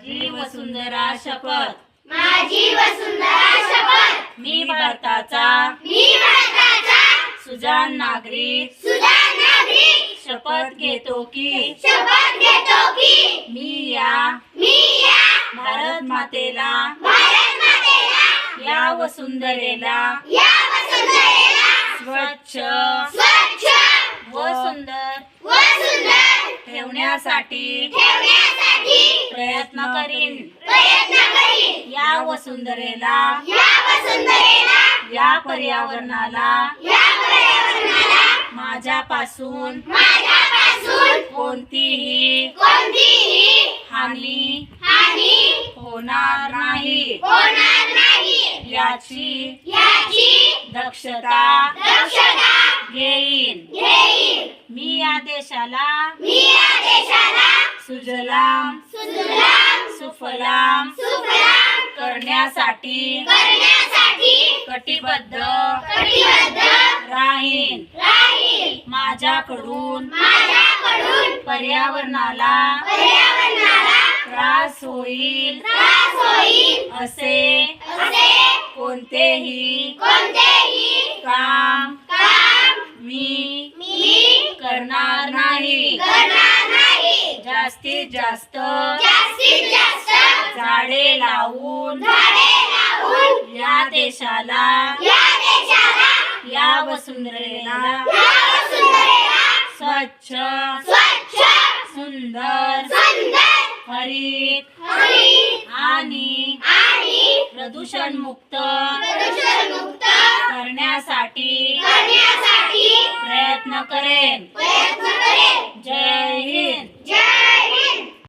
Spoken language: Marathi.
माझी वसुंधरा शपथ. माझी वसुंधरा शपथ. मी भारताचा. मी भारताचा. सुजाण नागरिक. सुजाण नागरिक. शपथ घेतो की. शपथ घेतो की. मी या. मी या. भारत मातेला. भारत मातेला. या वसुंधरेला. या वसुंधरेला. स्वच्छ व सुंदर व सुंदर ठेवण्यासाठी प्रयत्न करीन. प्रयत्न करीन. या वसुंधरेला या पर्यावरणाला या पर्यावरणाला माझ्यापासून माझ्यापासून कोणतीही हानी हानी होणार नाही. होणार नाही. याची याची दक्षता दक्षता घेईन. घेईन. मी या देशाला मी या देशाला सुजलाम सुजलाम सुफलाम सुफलाम करण्यासाठी करण्यासाठी कटिबद्ध कटिबद्ध राहीन. राहील माझ्याकडून माझ्याकडून पर्यावरणाला पर्यावरणाला त्रास होईल. त्रास होईल. असे असे कोणतेही कोणतेही काम जास्तीत जास्त. जास्तीत जास्त. झाडे लावून. झाडे लावून. या देशाला. या देशाला. या वसुंधरेला. या वसुंधरेला. स्वच्छ. स्वच्छ. सुंदर. सुंदर. हरित. हरित. आणि आणि प्रदूषण मुक्त प्रदूषणमुक्त. करण्यासाठी करण्यासाठी प्रयत्न करेन. प्रयत्न